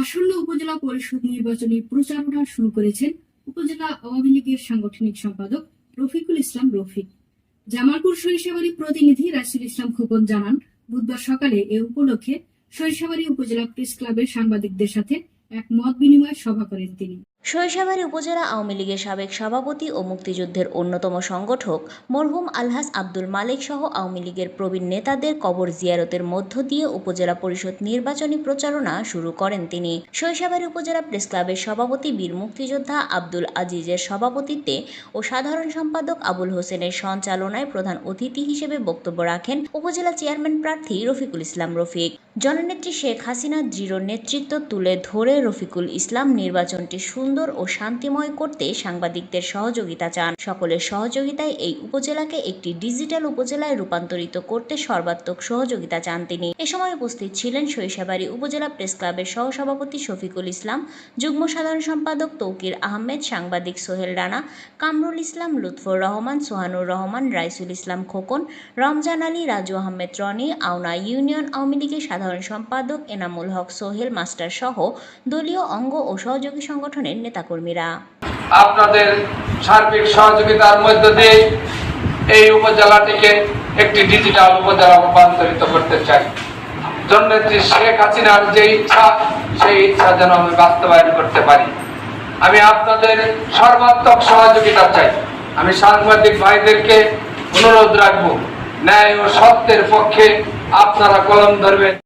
আসন্ন উপজেলা পরিষদ নির্বাচনী প্রচারণা শুরু করেছেন উপজেলা আওয়ামী লীগের সাংগঠনিক সম্পাদক রফিকুল ইসলাম রফিক। জামালপুর সরিষাবাড়ি প্রতিনিধি রাসুল ইসলাম খোকন জানান, বুধবার সকালে এ উপলক্ষে সরিষাবাড়ি উপজেলা প্রেস ক্লাবের সাংবাদিকদের সাথে এক মত বিনিময় সভা করেন তিনি। সরিষাবাড়ি উপজেলা আওয়ামী লীগের সাবেক সভাপতি ও মুক্তিযুদ্ধের অন্যতম সংগঠক মরহুম আলহাস আব্দুল মালিক সহ আওয়ামী লীগের প্রবীণ নেতাদের কবর জিয়ারতের মধ্য দিয়ে উপজেলা পরিষদ নির্বাচনী প্রচারণা শুরু করেন তিনি। সরিষাবাড়ি উপজেলা প্রেস ক্লাবের সভাপতি বীর মুক্তিযোদ্ধা আব্দুল আজিজের সভাপতিত্বে ও সাধারণ সম্পাদক আবুল হোসেনের সঞ্চালনায় প্রধান অতিথি হিসেবে বক্তব্য রাখেন উপজেলা চেয়ারম্যান প্রার্থী রফিকুল ইসলাম রফিক। জননেত্রী শেখ হাসিনার দৃঢ় নেতৃত্ব তুলে ধরে রফিকুল ইসলাম নির্বাচনটি সুন্দর ও শান্তিময় করতে সাংবাদিকদের সহযোগিতা চান। সকলের সহযোগিতায় এই উপজেলাকে একটি ডিজিটাল উপজেলায় রূপান্তরিত করতে সর্বাত্মক সহযোগিতা চান তিনি। এ সময় উপস্থিত ছিলেন সরিষাবাড়ি উপজেলা প্রেস ক্লাবের সহসভাপতি শফিকুল ইসলাম, যুগ্ম সাধারণ সম্পাদক তৌকির আহমেদ, সাংবাদিক সোহেল রানা, কামরুল ইসলাম, লুৎফর রহমান, সোহানুর রহমান, রাইসুল ইসলাম খোকন, রমজান আলী, রাজু আহমেদ রনি আওনা ইউনিয়ন আওয়ামী লীগের সাধারণ সম্পাদক এনামুল হক সোহেল, মাস্টার সহ দলীয় অঙ্গ ও সহযোগী সংগঠনের নেতাকর্মীরা। আপনাদের সার্বিক সহযোগিতার মধ্য দিয়ে এই উপজেলাটিকে একটি ডিজিটাল উপজেলা রূপান্তরিত করতে চাই। জননেত্রী শেখ হাসিনার যে ইচ্ছা, সেই ইচ্ছা যেন আমি বাস্তবায়ন করতে পারি। আমি আপনাদের সর্বাত্মক সহযোগিতা চাই। আমি সাংবাদিক ভাইদেরকে অনুরোধ রাখব, ন্যায় ও সত্যের পক্ষে আপনারা কলম ধরবেন।